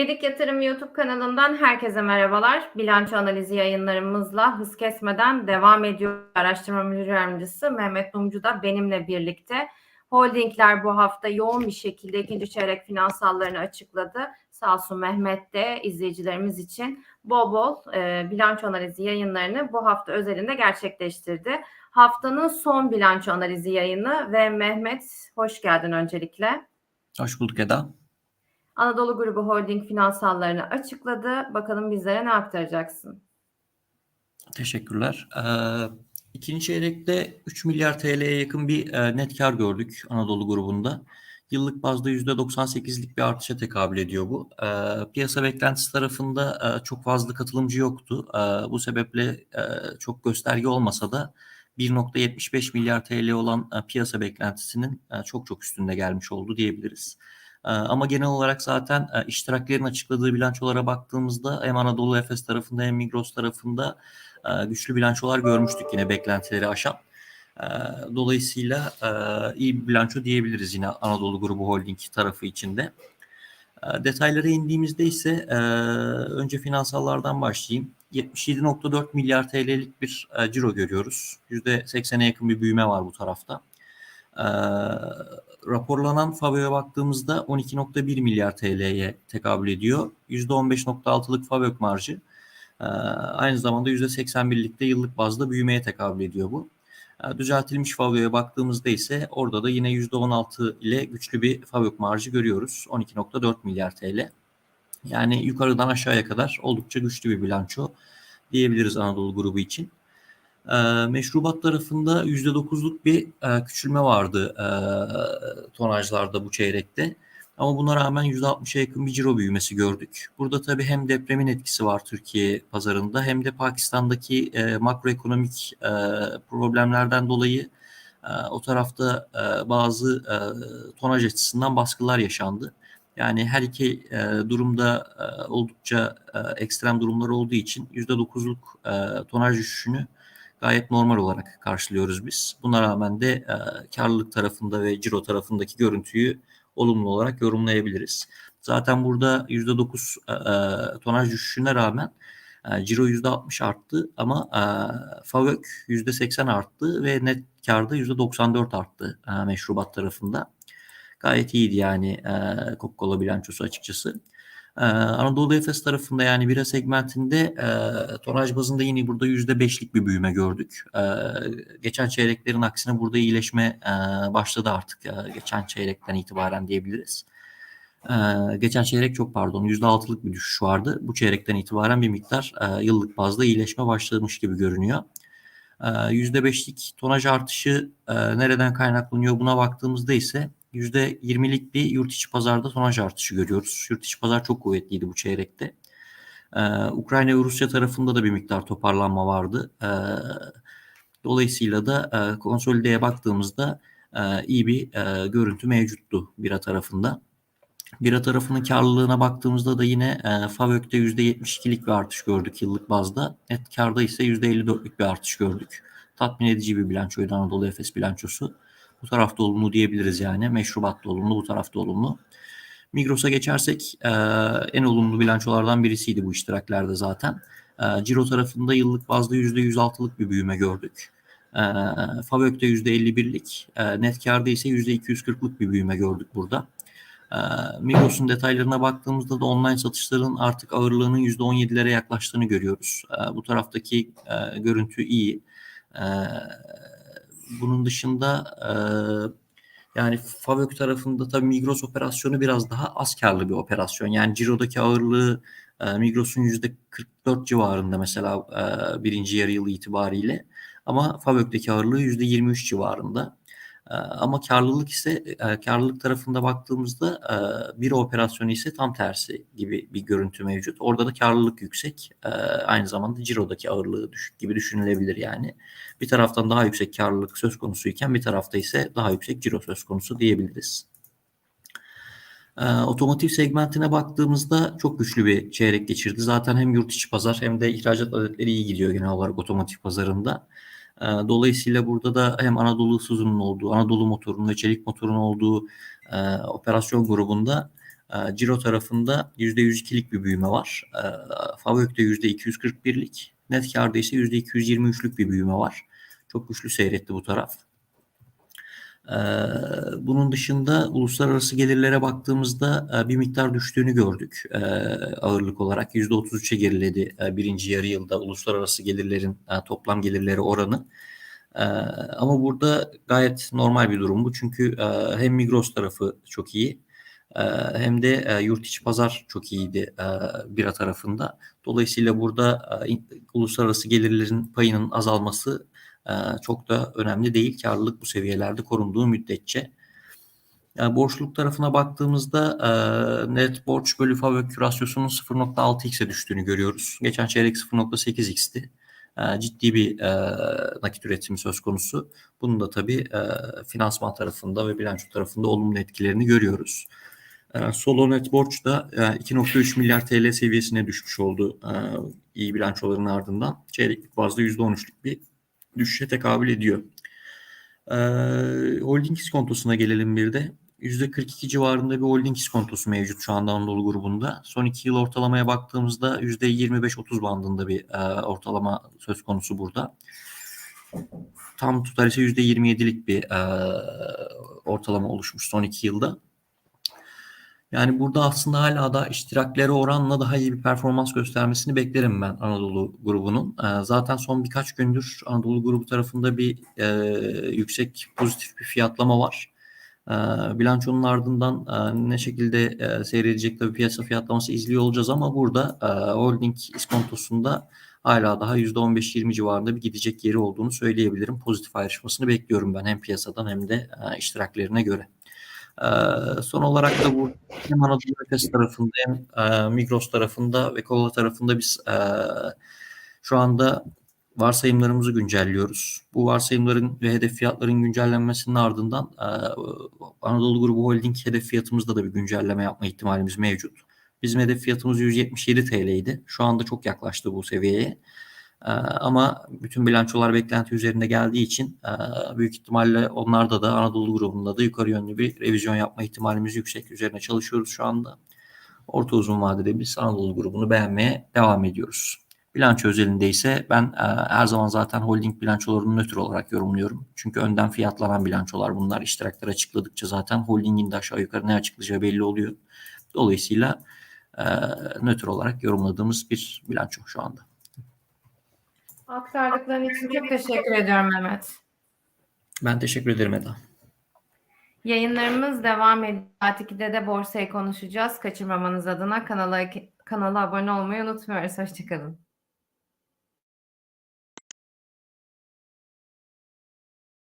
Gedik Yatırım YouTube kanalından herkese merhabalar. Bilanço analizi yayınlarımızla hız kesmeden devam ediyor. Araştırma Müdür Yardımcısı Mehmet Mumcu da benimle birlikte. Holdingler bu hafta yoğun bir şekilde ikinci çeyrek finansallarını açıkladı. Sağ olsun Mehmet de izleyicilerimiz için bol bol e, bilanço analizi yayınlarını bu hafta özelinde gerçekleştirdi. Haftanın son bilanço analizi yayını ve Mehmet hoş geldin öncelikle. Hoş bulduk Eda. Anadolu Grubu Holding finansallarını açıkladı. Bakalım bizlere ne aktaracaksın? Teşekkürler. Ee, ikinci çeyrekte 3 milyar TL'ye yakın bir e, net kar gördük Anadolu grubunda. Yıllık bazda %98'lik bir artışa tekabül ediyor bu. Ee, piyasa beklentisi tarafında e, çok fazla katılımcı yoktu. E, bu sebeple e, çok gösterge olmasa da 1.75 milyar TL olan e, piyasa beklentisinin e, çok çok üstünde gelmiş oldu diyebiliriz. Ama genel olarak zaten iştiraklerin açıkladığı bilançolara baktığımızda hem Anadolu Efes tarafında hem Migros tarafında güçlü bilançolar görmüştük yine beklentileri aşan. Dolayısıyla iyi bir bilanço diyebiliriz yine Anadolu Grubu Holding tarafı içinde. Detaylara indiğimizde ise önce finansallardan başlayayım. 77.4 milyar TL'lik bir ciro görüyoruz. %80'e yakın bir büyüme var bu tarafta. Ee, raporlanan FAVÖ'ye baktığımızda 12.1 milyar TL'ye tekabül ediyor. %15.6'lık FAVÖK marjı. Ee, aynı zamanda %81'likte yıllık bazda büyümeye tekabül ediyor bu. Ee, düzeltilmiş FAVÖ'ye baktığımızda ise orada da yine %16 ile güçlü bir FAVÖK marjı görüyoruz. 12.4 milyar TL. Yani yukarıdan aşağıya kadar oldukça güçlü bir bilanço diyebiliriz Anadolu grubu için. E, meşrubat tarafında %9'luk bir e, küçülme vardı e, tonajlarda bu çeyrekte. Ama buna rağmen %60'a yakın bir ciro büyümesi gördük. Burada tabii hem depremin etkisi var Türkiye pazarında hem de Pakistan'daki e, makroekonomik e, problemlerden dolayı e, o tarafta e, bazı e, tonaj açısından baskılar yaşandı. Yani her iki e, durumda e, oldukça e, ekstrem durumlar olduğu için %9'luk e, tonaj düşüşünü gayet normal olarak karşılıyoruz biz. Buna rağmen de e, karlılık tarafında ve ciro tarafındaki görüntüyü olumlu olarak yorumlayabiliriz. Zaten burada %9 e, e, tonaj düşüşüne rağmen e, ciro %60 arttı ama e, FAVÖK %80 arttı ve net karda %94 arttı e, meşrubat tarafında. Gayet iyiydi yani e, Coca-Cola bilançosu açıkçası. Ee, Anadolu Efes tarafında yani bira segmentinde e, tonaj bazında yine burada %5'lik bir büyüme gördük. E, geçen çeyreklerin aksine burada iyileşme e, başladı artık. E, geçen çeyrekten itibaren diyebiliriz. E, geçen çeyrek çok pardon %6'lık bir düşüş vardı. Bu çeyrekten itibaren bir miktar e, yıllık bazda iyileşme başlamış gibi görünüyor. %5'lik tonaj artışı e, nereden kaynaklanıyor buna baktığımızda ise %20'lik bir yurt içi pazarda tonaj artışı görüyoruz. Yurt içi pazar çok kuvvetliydi bu çeyrekte. Ee, Ukrayna ve Rusya tarafında da bir miktar toparlanma vardı. Ee, dolayısıyla da e, konsolideye baktığımızda e, iyi bir e, görüntü mevcuttu bira tarafında. Bira tarafının karlılığına baktığımızda da yine e, FAVÖK'te %72'lik bir artış gördük yıllık bazda. Net karda ise %54'lük bir artış gördük. Tatmin edici bir bilançoydu Anadolu Efes bilançosu. Bu tarafta olumlu diyebiliriz yani. Meşrubat da olumlu, bu tarafta olumlu. Migros'a geçersek e, en olumlu bilançolardan birisiydi bu iştiraklerde zaten. E, Ciro tarafında yıllık bazda %106'lık bir büyüme gördük. E, Favök'te %51'lik, e, net karda ise %240'lık bir büyüme gördük burada. E, Migros'un detaylarına baktığımızda da online satışların artık ağırlığının %17'lere yaklaştığını görüyoruz. E, bu taraftaki e, görüntü iyi. E, bunun dışında e, yani Favök tarafında tabii Migros operasyonu biraz daha az karlı bir operasyon. Yani Ciro'daki ağırlığı e, Migros'un %44 civarında mesela e, birinci yarı yılı itibariyle. Ama Favök'teki ağırlığı %23 civarında. Ee, ama karlılık ise e, karlılık tarafında baktığımızda e, bir operasyonu ise tam tersi gibi bir görüntü mevcut. Orada da karlılık yüksek. E, aynı zamanda cirodaki ağırlığı düşük gibi düşünülebilir yani. Bir taraftan daha yüksek karlılık söz konusu iken bir tarafta ise daha yüksek ciro söz konusu diyebiliriz. Otomotiv segmentine baktığımızda çok güçlü bir çeyrek geçirdi. Zaten hem yurt içi pazar hem de ihracat adetleri iyi gidiyor genel olarak otomotiv pazarında. Ee, dolayısıyla burada da hem Anadolu Isuzu'nun olduğu, Anadolu motorunun ve çelik motorun olduğu e, operasyon grubunda E, Ciro tarafında %102'lik bir büyüme var. E, Favök'te %241'lik. Net karda ise %223'lük bir büyüme var. Çok güçlü seyretti bu taraf. Ee, Bunun dışında uluslararası gelirlere baktığımızda e, bir miktar düştüğünü gördük e, ağırlık olarak. %33'e geriledi e, birinci yarı yılda uluslararası gelirlerin toplam gelirleri oranı. Ama burada gayet normal bir durum bu. Çünkü hem Migros tarafı çok iyi hem de yurt içi pazar çok iyiydi bira tarafında. Dolayısıyla burada uluslararası gelirlerin payının azalması çok da önemli değil. Karlılık bu seviyelerde korunduğu müddetçe. Yani borçluluk tarafına baktığımızda e, net borç bölü FAVÖK rasyosunun 0.6x'e düştüğünü görüyoruz. Geçen çeyrek 0.8x'ti. E, ciddi bir e, nakit üretimi söz konusu. Bunun da tabii e, finansman tarafında ve bilanço tarafında olumlu etkilerini görüyoruz. E, solo net borç da e, 2.3 milyar TL seviyesine düşmüş oldu e, iyi bilançoların ardından. Çeyreklik bazda %13'lük bir düşüşe tekabül ediyor. Ee, holding iskontosuna gelelim bir de. %42 civarında bir holding iskontosu mevcut şu anda Anadolu grubunda. Son iki yıl ortalamaya baktığımızda %25-30 bandında bir e, ortalama söz konusu burada. Tam tutar ise %27'lik bir e, ortalama oluşmuş son iki yılda. Yani burada aslında hala da iştirakleri oranla daha iyi bir performans göstermesini beklerim ben Anadolu grubunun. Ee, zaten son birkaç gündür Anadolu grubu tarafında bir e, yüksek pozitif bir fiyatlama var. E, bilançonun ardından e, ne şekilde e, seyredecek tabii piyasa fiyatlaması izliyor olacağız ama burada e, holding iskontosunda hala daha %15-20 civarında bir gidecek yeri olduğunu söyleyebilirim. Pozitif ayrışmasını bekliyorum ben hem piyasadan hem de e, iştiraklerine göre. Ee, son olarak da bu hem Anadolu Efes tarafında hem e, Migros tarafında ve Kola tarafında biz e, şu anda varsayımlarımızı güncelliyoruz. Bu varsayımların ve hedef fiyatların güncellenmesinin ardından e, Anadolu Grubu Holding hedef fiyatımızda da bir güncelleme yapma ihtimalimiz mevcut. Bizim hedef fiyatımız 177 TL idi. Şu anda çok yaklaştı bu seviyeye. Ee, ama bütün bilançolar beklenti üzerinde geldiği için e, büyük ihtimalle onlarda da Anadolu grubunda da yukarı yönlü bir revizyon yapma ihtimalimiz yüksek. Üzerine çalışıyoruz şu anda. Orta uzun vadede biz Anadolu grubunu beğenmeye devam ediyoruz. Bilanço özelinde ise ben e, her zaman zaten holding bilançolarını nötr olarak yorumluyorum. Çünkü önden fiyatlanan bilançolar bunlar. İştirakler açıkladıkça zaten holdingin de aşağı yukarı ne açıklayacağı belli oluyor. Dolayısıyla e, nötr olarak yorumladığımız bir bilanço şu anda. Aktardıkların için çok teşekkür ediyorum Mehmet. Ben teşekkür ederim Eda. Yayınlarımız devam ediyor. Saat 2'de de borsayı konuşacağız. Kaçırmamanız adına kanala, kanala abone olmayı unutmuyoruz. Hoşçakalın.